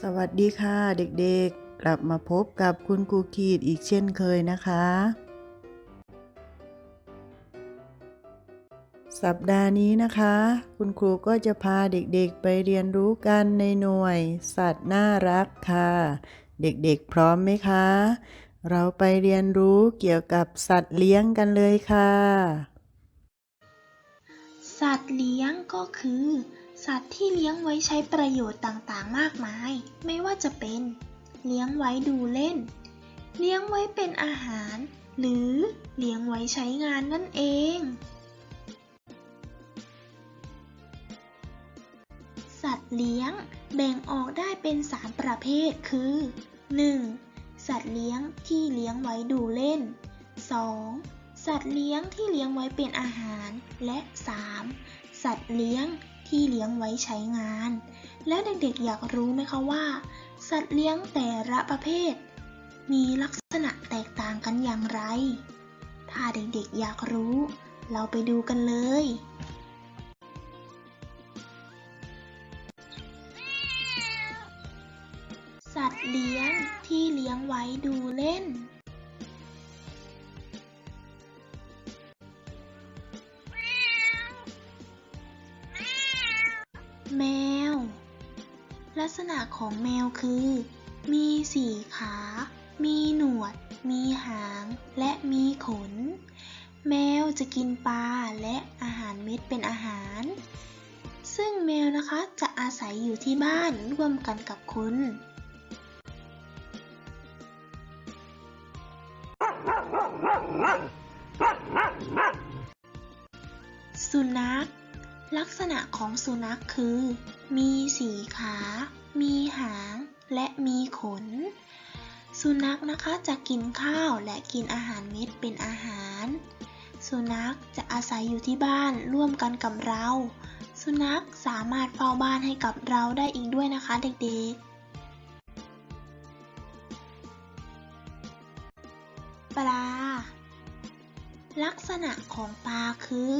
สวัสดีค่ะเด็กๆ กลับมาพบกับคุณครูขีดอีกเช่นเคยนะคะ สัปดาห์นี้นะคะ คุณครูก็จะพาเด็กๆไปเรียนรู้กันในหน่วย สัตว์น่ารักค่ะ เด็กๆพร้อมไหมคะ เราไปเรียนรู้เกี่ยวกับสัตว์เลี้ยงกันเลยค่ะ สัตว์เลี้ยงก็คือ สัตว์ที่เลี้ยงไว้ใช้ประโยชน์ต่างๆ มากมาย ไม่ว่าจะเป็น เลี้ยงไว้ดูเล่น เลี้ยงไว้เป็นอาหาร หรือเลี้ยงไว้ใช้งานนั่นเอง สัตว์เลี้ยงแบ่งออกได้เป็น 3 ประเภทคือ 1. สัตว์เลี้ยงที่เลี้ยงไว้ดูเล่น 2. สัตว์เลี้ยงที่เลี้ยงไว้เป็นอาหาร และ 3. สัตว์เลี้ยง ที่เลี้ยงไว้ใช้งาน และเด็กๆอยากรู้ไหมคะว่า สัตว์เลี้ยงแต่ละประเภท มีลักษณะแตกต่างกันอย่างไร ถ้าเด็กๆอยากรู้ เราไปดูกันเลย สัตว์เลี้ยงที่เลี้ยงไว้ดูเล่น ลักษณะของแมวคือ มีสี่ขา มีหนวด มีหาง และมีขน แมวจะกินปลาและอาหารเม็ดเป็นอาหาร ซึ่งแมวนะคะจะอาศัยอยู่ที่บ้านร่วมกันกับคุณสุนัข ลักษณะของสุนัขคือ มีสีขา มีหาง และมีขน สุนัขนะคะจะกินข้าวและกินอาหารเม็ดเป็นอาหาร สุนัขจะอาศัยอยู่ที่บ้านร่วมกันกับเรา สุนัขสามารถเฝ้าบ้านให้กับเราได้อีกด้วยนะคะเด็กๆ ปลา ลักษณะของปลาคือ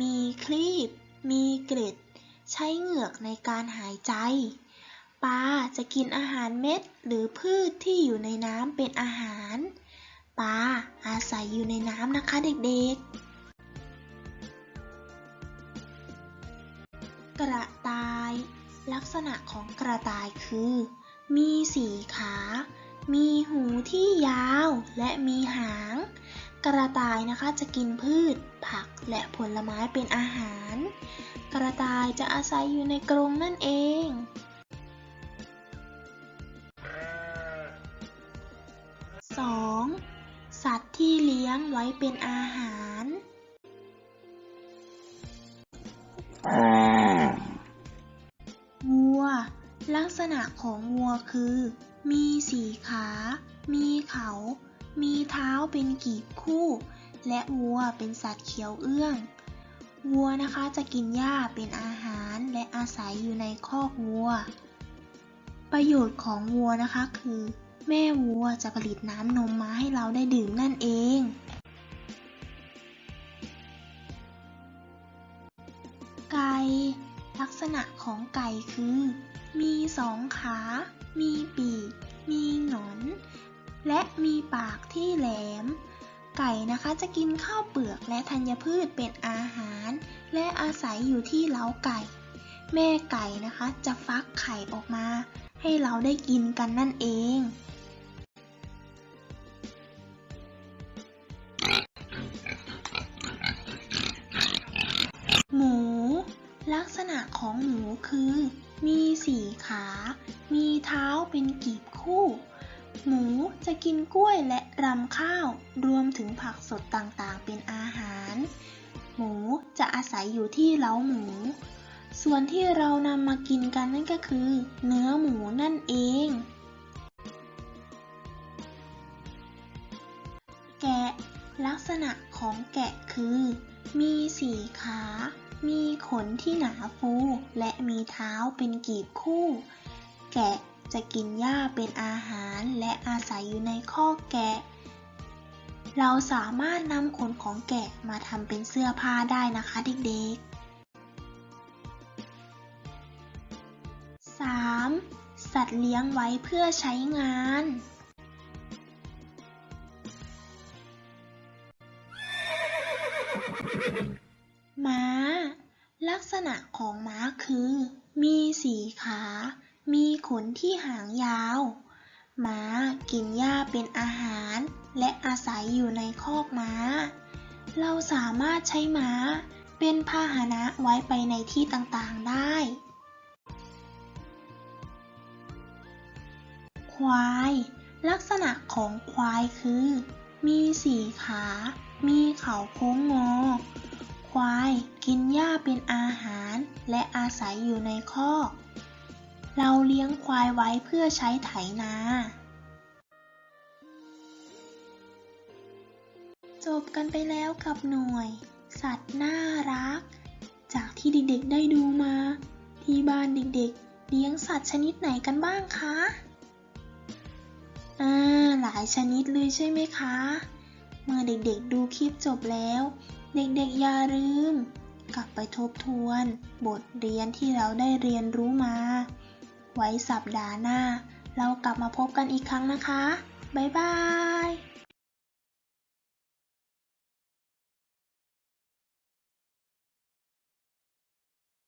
มีครีบ มีเกล็ด ใช้เหงือกในการหายใจ ปลาจะกินอาหารเม็ดหรือพืชที่อยู่ในน้ำเป็นอาหาร ปลาอาศัยอยู่ในน้ำนะคะเด็กๆ กระต่าย ลักษณะของกระต่ายคือ มีสีขา มีหูที่ยาวและมีหาง กระต่ายนะคะจะกินพืช ผักและผลไม้เป็นอาหาร กระต่ายจะอาศัยอยู่ในกรงนั่นเอง 2. สัตว์ที่เลี้ยงไว้เป็นอาหาร วัว ลักษณะของวัวคือ มีสีขา มีเขา มีเท้าเป็นกีบคู่ และวัวเป็นสัตว์เขียวเอื้อง วัวนะคะจะกินหญ้าเป็นอาหารและอาศัยอยู่ในคอกวัว ประโยชน์ของวัวนะคะคือ แม่วัวจะผลิตน้ำนมมาให้เราได้ดื่มนั่นเองไก่ ลักษณะของไก่คือ มีสองขา มีปีก มีหงอน และมีปากที่แหลม ไก่นะคะจะกินข้าวเปลือกและธัญพืชเป็นอาหาร และอาศัยอยู่ที่เล้าไก่ แม่ไก่นะคะจะฟักไข่ออกมา ให้เราได้กินกันนั่นเอง ของหมูคือ มีสี่ขา มีเท้าเป็นกีบคู่ หมูจะกินกล้วยและรำข้าว รวมถึงผักสดต่างๆ เป็นอาหาร หมูจะอาศัยอยู่ที่เล้าหมู ส่วนที่เรานำมากินกันนั่นก็คือ เนื้อหมูนั่นเองแกะ ลักษณะของแกะคือ มีสี่ขา มีขนที่หนาฟูและมีเท้าเป็นกีบคู่ แกะจะกินหญ้าเป็นอาหารและอาศัยอยู่ในคอกแกะ เราสามารถนำขนของแกะมาทำเป็นเสื้อผ้าได้นะคะเด็กๆ 3. สัตว์เลี้ยงไว้เพื่อใช้งาน ลักษณะของม้าคือ มีสี่ขา มีขนที่หางยาว ม้ากินหญ้าเป็นอาหาร และอาศัยอยู่ในคอกม้า เราสามารถใช้ม้าเป็นพาหนะไว้ไปในที่ต่างๆได้ ควาย ลักษณะของควายคือ มีสี่ขา มีเขาโค้งงอ เป็นอาหารและอาศัยอยู่ในคอก เราเลี้ยงควายไว้เพื่อใช้ไถนา จบกันไปแล้วกับหน่วย สัตว์น่ารัก จากที่เด็กๆได้ดูมา ที่บ้านเด็กๆ เลี้ยงสัตว์ชนิดไหนกันบ้างคะอ่าหลายชนิดเลยใช่ไหมคะ เมื่อเด็กๆดูคลิปจบแล้ว เด็กๆอย่าลืม กลับไปทบทวน บทเรียนที่เราได้เรียนรู้มา ไว้สัปดาห์หน้า เรากลับมาพบกันอีกครั้งนะคะ บ๊ายบาย